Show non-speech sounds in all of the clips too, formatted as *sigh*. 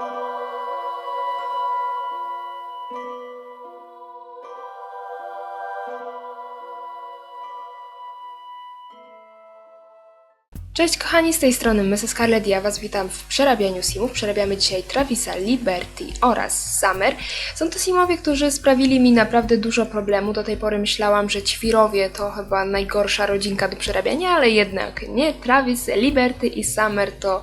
Oh. Cześć kochani, z tej strony Mrs. Scarlett, ja Was witam w przerabianiu simów. Przerabiamy dzisiaj Travisa, Liberty oraz Summer. Są to simowie, którzy sprawili mi naprawdę dużo problemu. Do tej pory myślałam, że ćwirowie to chyba najgorsza rodzinka do przerabiania, ale jednak nie. Travis, Liberty i Summer to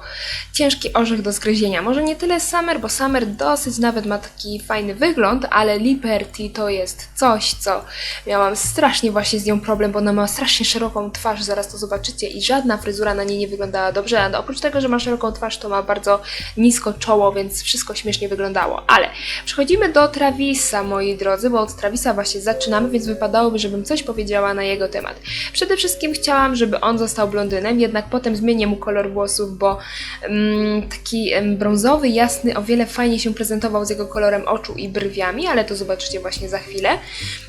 ciężki orzech do zgryzienia. Może nie tyle Summer, bo Summer dosyć nawet ma taki fajny wygląd, ale Liberty to jest coś, co miałam strasznie właśnie z nią problem, bo ona ma strasznie szeroką twarz, zaraz to zobaczycie i żadna fryzura na niej nie wyglądała dobrze, a oprócz tego, że ma szeroką twarz, to ma bardzo nisko czoło, więc wszystko śmiesznie wyglądało. Ale przechodzimy do Travisa, moi drodzy, bo od Travisa właśnie zaczynamy, więc wypadałoby, żebym coś powiedziała na jego temat. Przede wszystkim chciałam, żeby on został blondynem, jednak potem zmienię mu kolor włosów, bo mm, taki brązowy, jasny, o wiele fajnie się prezentował z jego kolorem oczu i brwiami, ale to zobaczycie właśnie za chwilę.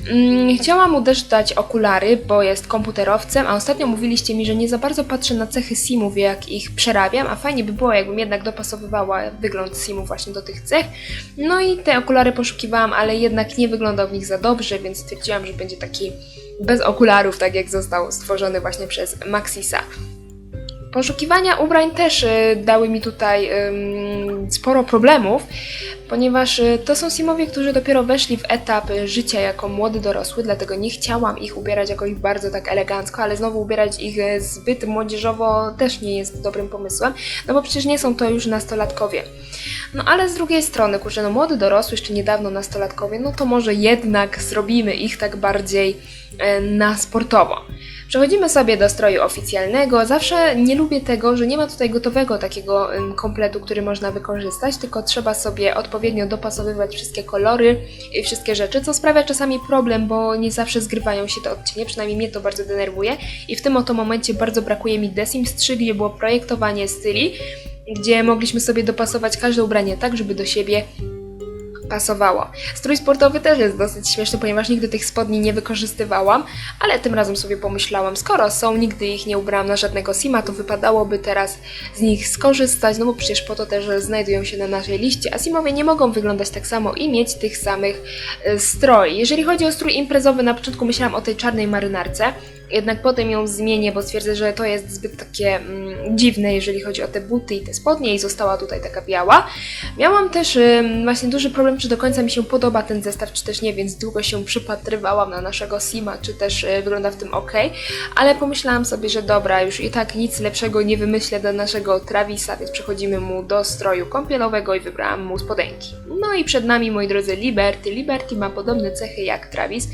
Mm, chciałam mu też dać okulary, bo jest komputerowcem, a ostatnio mówiliście mi, że nie za bardzo patrzę na cechy simów, jak ich przerabiam, a fajnie by było, jakbym jednak dopasowywała wygląd simów właśnie do tych cech. No i te okulary poszukiwałam, ale jednak nie wyglądał w nich za dobrze, więc stwierdziłam, że będzie taki bez okularów, tak jak został stworzony właśnie przez Maxisa. Poszukiwania ubrań też y, dały mi tutaj sporo problemów, ponieważ y, to są simowie, którzy dopiero weszli w etap y, życia jako młody dorosły, dlatego nie chciałam ich ubierać jakoś bardzo tak elegancko, ale znowu ubierać ich y, zbyt młodzieżowo też nie jest dobrym pomysłem, no bo przecież nie są to już nastolatkowie. No ale z drugiej strony, kurczę, no młody dorosły, jeszcze niedawno nastolatkowie, no to może jednak zrobimy ich tak bardziej na sportowo. Przechodzimy sobie do stroju oficjalnego. Zawsze nie lubię tego, że nie ma tutaj gotowego takiego kompletu, który można wykorzystać, tylko trzeba sobie odpowiednio dopasowywać wszystkie kolory i wszystkie rzeczy, co sprawia czasami problem, bo nie zawsze zgrywają się te odcienie, przynajmniej mnie to bardzo denerwuje. I w tym oto momencie bardzo brakuje mi The Sims 3, gdzie było projektowanie styli, gdzie mogliśmy sobie dopasować każde ubranie tak, żeby do siebie pasowało. Strój sportowy też jest dosyć śmieszny, ponieważ nigdy tych spodni nie wykorzystywałam, ale tym razem sobie pomyślałam, skoro są, nigdy ich nie ubrałam na żadnego sima, to wypadałoby teraz z nich skorzystać, no bo przecież po to też znajdują się na naszej liście, a simowie nie mogą wyglądać tak samo i mieć tych samych e, stroi. Jeżeli chodzi o strój imprezowy, na początku myślałam o tej czarnej marynarce, jednak potem ją zmienię, bo stwierdzę, że to jest zbyt takie mm, dziwne, jeżeli chodzi o te buty i te spodnie i została tutaj taka biała. Miałam też właśnie duży problem, czy do końca mi się podoba ten zestaw, czy też nie, więc długo się przypatrywałam na naszego Sima, czy też y, wygląda w tym ok, ale pomyślałam sobie, że dobra, już i tak nic lepszego nie wymyślę dla naszego Travisa, więc przechodzimy mu do stroju kąpielowego i wybrałam mu spodenki. No i przed nami, moi drodzy, Liberty. Liberty ma podobne cechy jak Travis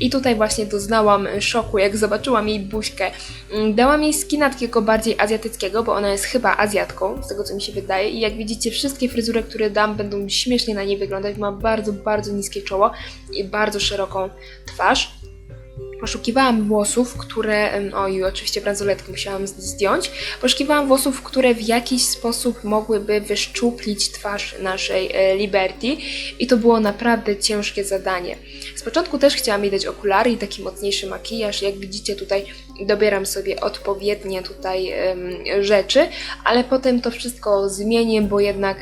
i tutaj właśnie doznałam szoku, jak zobaczyłam jej buźkę. Mm, Dałam jej skina takiego bardziej azjatyckiego, bo ona jest chyba Azjatką, z tego co mi się wydaje. I jak widzicie, wszystkie fryzury, które dam, będą śmiesznie na niej wyglądać. Ma bardzo, bardzo niskie czoło i bardzo szeroką twarz. Poszukiwałam włosów, które. Oj, oczywiście bransoletkę musiałam zdjąć. Poszukiwałam włosów, które w jakiś sposób mogłyby wyszczuplić twarz naszej e, Liberty, i to było naprawdę ciężkie zadanie. Z początku też chciałam jej dać okulary i taki mocniejszy makijaż. Jak widzicie, tutaj dobieram sobie odpowiednie tutaj rzeczy, ale potem to wszystko zmienię, bo jednak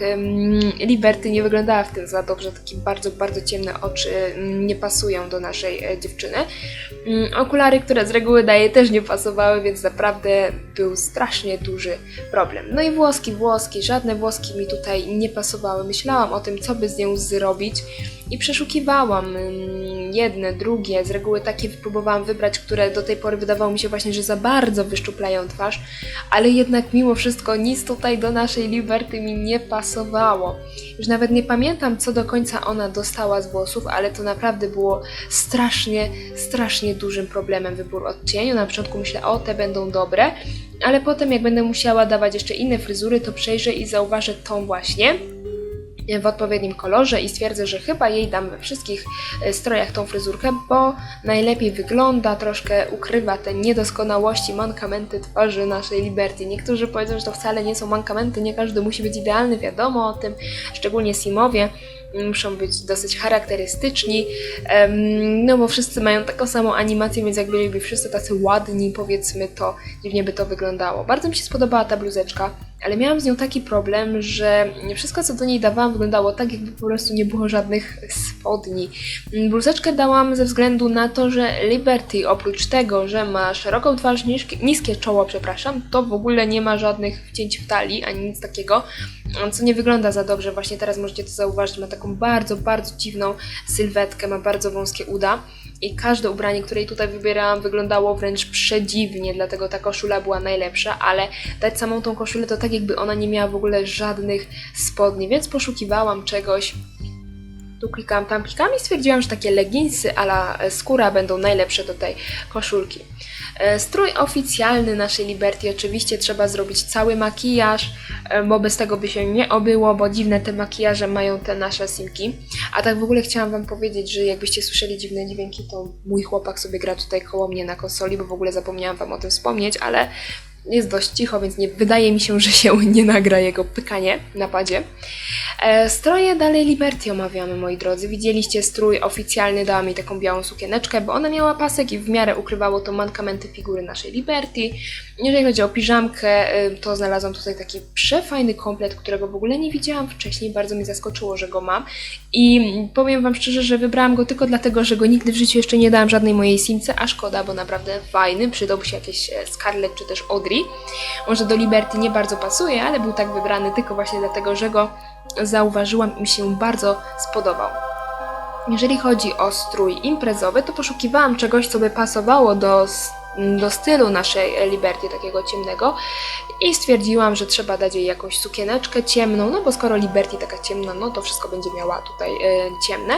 Liberty nie wyglądała w tym za dobrze. Takie bardzo, bardzo ciemne oczy em, nie pasują do naszej e, dziewczyny. Mm, Okulary, które z reguły daje, też nie pasowały, więc naprawdę był strasznie duży problem. No i włoski, włoski, żadne włoski mi tutaj nie pasowały. Myślałam o tym, co by z nią zrobić i przeszukiwałam mm, jedne, drugie. Z reguły takie próbowałam wybrać, które do tej pory wydawało mi się właśnie, że za bardzo wyszczuplają twarz, ale jednak mimo wszystko nic tutaj do naszej Liberty mi nie pasowało. Już nawet nie pamiętam, co do końca ona dostała z włosów, ale to naprawdę było strasznie, strasznie dużym problemem wybór odcieniu. Na początku myślę, o te będą dobre, ale potem jak będę musiała dawać jeszcze inne fryzury, to przejrzę i zauważę tą właśnie w odpowiednim kolorze i stwierdzę, że chyba jej dam we wszystkich e, strojach tą fryzurkę, bo najlepiej wygląda, troszkę ukrywa te niedoskonałości, mankamenty twarzy naszej Liberty. Niektórzy powiedzą, że to wcale nie są mankamenty, nie każdy musi być idealny, wiadomo o tym, szczególnie Simowie muszą być dosyć charakterystyczni, no bo wszyscy mają taką samą animację, więc jak byliby wszyscy tacy ładni, powiedzmy, to dziwnie by to wyglądało. Bardzo mi się spodobała ta bluzeczka. Ale miałam z nią taki problem, że wszystko co do niej dawałam wyglądało tak, jakby po prostu nie było żadnych spodni. Bluzeczkę dałam ze względu na to, że Liberty oprócz tego, że ma szeroką twarz, niskie, czoło, przepraszam, to w ogóle nie ma żadnych wcięć w talii, ani nic takiego, co nie wygląda za dobrze. Właśnie teraz możecie to zauważyć, ma taką bardzo, bardzo dziwną sylwetkę, ma bardzo wąskie uda i każde ubranie, które tutaj wybierałam, wyglądało wręcz przedziwnie, dlatego ta koszula była najlepsza, ale dać samą tą koszulę to tak jakby ona nie miała w ogóle żadnych spodni, więc poszukiwałam czegoś. Tu klikam, tam klikam i stwierdziłam, że takie leginsy ala skóra będą najlepsze do tej koszulki. E, Strój oficjalny naszej Liberty oczywiście trzeba zrobić cały makijaż, e, bo bez tego by się nie obyło, bo dziwne te makijaże mają te nasze simki. A tak w ogóle chciałam wam powiedzieć, że jakbyście słyszeli dziwne dźwięki, to mój chłopak sobie gra tutaj koło mnie na konsoli, bo w ogóle zapomniałam wam o tym wspomnieć, ale jest dość cicho, więc nie wydaje mi się, że się *laughs* nie nagra jego pykanie na padzie. E, stroje dalej Liberty omawiamy, moi drodzy. Widzieliście strój oficjalny, dała mi taką białą sukieneczkę, bo ona miała pasek i w miarę ukrywało to mankamenty figury naszej Liberty. Jeżeli chodzi o piżamkę, e, to znalazłam tutaj taki przefajny komplet, którego w ogóle nie widziałam wcześniej. Bardzo mi zaskoczyło, że go mam. I powiem wam szczerze, że wybrałam go tylko dlatego, że go nigdy w życiu jeszcze nie dałam żadnej mojej simce, a szkoda, bo naprawdę fajny. Przydałby się jakieś e, Scarlett czy też Audrey. Może do Liberty nie bardzo pasuje, ale był tak wybrany tylko właśnie dlatego, że go zauważyłam i mi się bardzo spodobał. Jeżeli chodzi o strój imprezowy, to poszukiwałam czegoś, co by pasowało do, do stylu naszej Liberty, takiego ciemnego i stwierdziłam, że trzeba dać jej jakąś sukieneczkę ciemną, no bo skoro Liberty taka ciemna, no to wszystko będzie miała tutaj e, ciemne.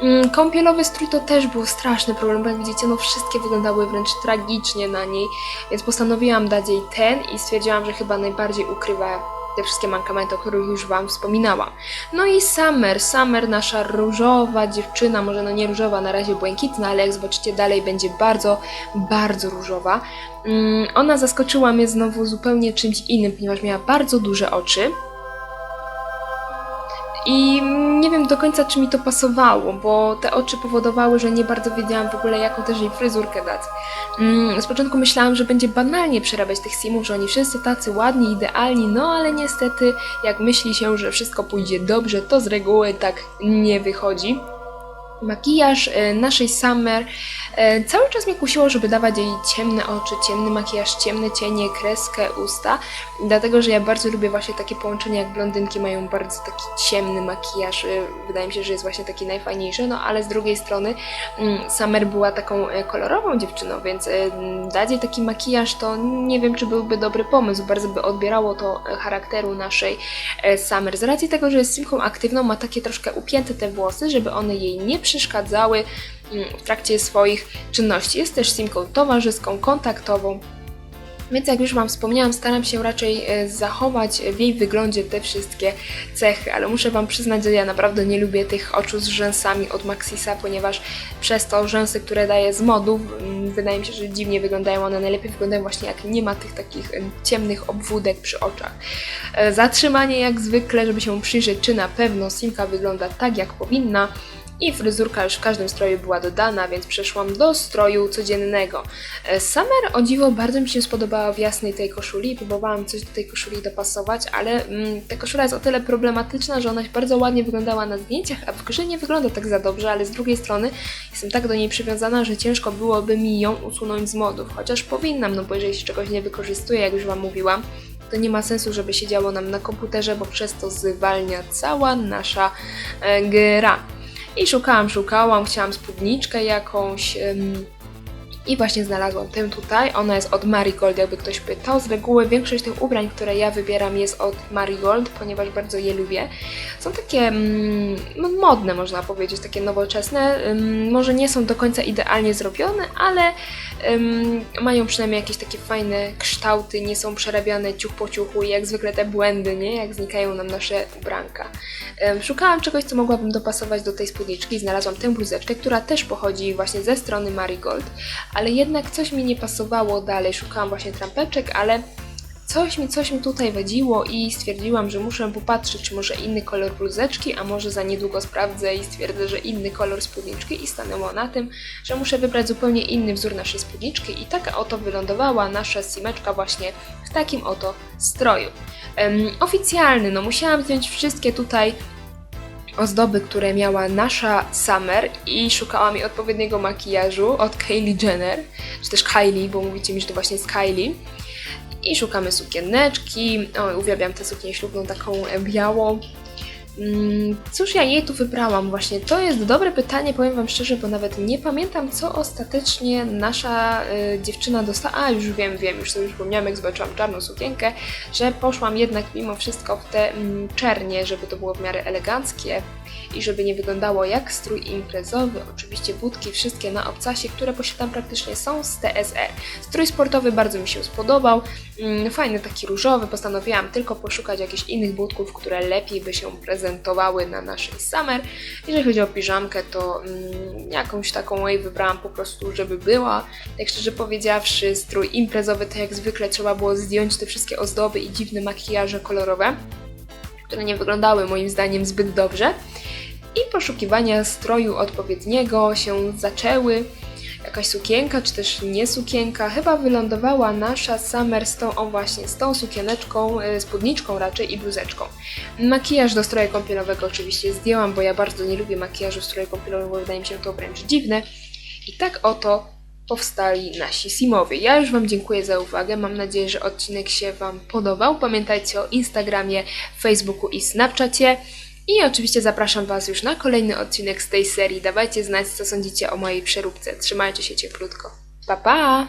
Mm, Kąpielowy strój to też był straszny problem, bo jak widzicie, no wszystkie wyglądały wręcz tragicznie na niej, więc postanowiłam dać jej ten i stwierdziłam, że chyba najbardziej ukrywa te wszystkie mankamenty, o których już Wam wspominałam. No i Summer, Summer, nasza różowa dziewczyna, może no nie różowa, na razie błękitna, ale jak zobaczycie dalej będzie bardzo, bardzo różowa. Mm, Ona zaskoczyła mnie znowu zupełnie czymś innym, ponieważ miała bardzo duże oczy. I nie wiem do końca, czy mi to pasowało, bo te oczy powodowały, że nie bardzo wiedziałam w ogóle, jaką też jej fryzurkę dać. Mm, z początku myślałam, że będzie banalnie przerabiać tych simów, że oni wszyscy tacy ładni, idealni, no ale niestety, jak myśli się, że wszystko pójdzie dobrze, to z reguły tak nie wychodzi. Makijaż e, naszej Summer. E, cały czas mnie kusiło, żeby dawać jej ciemne oczy, ciemny makijaż, ciemne cienie, kreskę, usta, dlatego że ja bardzo lubię właśnie takie połączenia, jak blondynki mają bardzo taki ciemny makijaż, e, wydaje mi się, że jest właśnie taki najfajniejszy, no ale z drugiej strony mm, Summer była taką kolorową dziewczyną, więc dać jej taki makijaż to nie wiem, czy byłby dobry pomysł, bardzo by odbierało to charakteru naszej Summer. Z racji tego, że jest simką aktywną, ma takie troszkę upięte te włosy, żeby one jej nie przeszkadzały mm, w trakcie swoich czynności. Jest też simką towarzyską, kontaktową. Więc jak już Wam wspomniałam, staram się raczej e, zachować w jej wyglądzie te wszystkie cechy, ale muszę Wam przyznać, że ja naprawdę nie lubię tych oczu z rzęsami od Maxisa, ponieważ przez to rzęsy, które daje z modów, mm, wydaje mi się, że dziwnie wyglądają. One najlepiej wyglądają właśnie jak nie ma tych takich em, ciemnych obwódek przy oczach. E, Zatrzymanie jak zwykle, żeby się przyjrzeć, czy na pewno Simka wygląda tak, jak powinna. I fryzurka już w każdym stroju była dodana, więc przeszłam do stroju codziennego. E, Summer o dziwo bardzo mi się spodobała w jasnej tej koszuli próbowałam coś do tej koszuli dopasować, ale mm, ta koszula jest o tyle problematyczna, że ona bardzo ładnie wyglądała na zdjęciach, a w grze nie wygląda tak za dobrze, ale z drugiej strony jestem tak do niej przywiązana, że ciężko byłoby mi ją usunąć z modów, chociaż powinnam, no bo jeżeli się czegoś nie wykorzystuję, jak już Wam mówiłam, to nie ma sensu, żeby siedziało nam na komputerze, bo przez to zwalnia cała nasza e, gra. I szukałam, szukałam, chciałam spódniczkę jakąś. I właśnie znalazłam tę tutaj. Ona jest od Marigold, jakby ktoś pytał. Z reguły większość tych ubrań, które ja wybieram, jest od Marigold, ponieważ bardzo je lubię. Są takie mm, no, modne, można powiedzieć, takie nowoczesne. Ym, może nie są do końca idealnie zrobione, ale ym, mają przynajmniej jakieś takie fajne kształty, nie są przerabiane ciuch po ciuchu i jak zwykle te błędy, nie? Jak znikają nam nasze ubranka. Em, Szukałam czegoś, co mogłabym dopasować do tej spódniczki. Znalazłam tę bluzeczkę, która też pochodzi właśnie ze strony Marigold, ale jednak coś mi nie pasowało dalej. Szukałam właśnie trampeczek, ale coś mi, coś mi tutaj wadziło i stwierdziłam, że muszę popatrzeć, czy może inny kolor bluzeczki, a może za niedługo sprawdzę i stwierdzę, że inny kolor spódniczki i stanęło na tym, że muszę wybrać zupełnie inny wzór naszej spódniczki i taka oto wylądowała nasza simeczka właśnie w takim oto stroju. Em, oficjalny, no musiałam zdjąć wszystkie tutaj ozdoby, które miała nasza Summer i szukałam jej odpowiedniego makijażu od Kylie Jenner, czy też Kylie, bo mówicie mi, że to właśnie jest Kylie. I szukamy sukieneczki. O, uwielbiam tę suknię ślubną, taką e, białą. Mm, Cóż ja jej tu wybrałam właśnie? To jest dobre pytanie, powiem Wam szczerze, bo nawet nie pamiętam, co ostatecznie nasza y, dziewczyna dostała. A, już wiem, wiem, już sobie przypomniałam, jak zobaczyłam czarną sukienkę, że poszłam jednak mimo wszystko w te mm, czernie, żeby to było w miarę eleganckie i żeby nie wyglądało jak strój imprezowy. Oczywiście budki wszystkie na obcasie, które posiadam praktycznie są z TSR. Strój sportowy bardzo mi się spodobał, mm, fajny taki różowy, postanowiłam tylko poszukać jakichś innych budków, które lepiej by się prezentowały na naszej summer. Jeżeli chodzi o piżamkę, to mm, jakąś taką jej wybrałam po prostu, żeby była. Tak szczerze powiedziawszy, strój imprezowy, tak jak zwykle trzeba było zdjąć te wszystkie ozdoby i dziwne makijaże kolorowe, które nie wyglądały moim zdaniem zbyt dobrze. I poszukiwania stroju odpowiedniego się zaczęły. Jakaś sukienka, czy też nie sukienka. Chyba wylądowała nasza Summer z tą, o właśnie, z tą sukieneczką, y, spódniczką raczej i bluzeczką. Makijaż do stroju kąpielowego oczywiście zdjęłam, bo ja bardzo nie lubię makijażu w stroju kąpielowym, bo wydaje mi się to wręcz dziwne. I tak oto powstali nasi simowie. Ja już Wam dziękuję za uwagę. Mam nadzieję, że odcinek się Wam podobał. Pamiętajcie o Instagramie, Facebooku i Snapchacie. I oczywiście zapraszam Was już na kolejny odcinek z tej serii. Dawajcie znać, co sądzicie o mojej przeróbce. Trzymajcie się cieplutko. Pa, pa!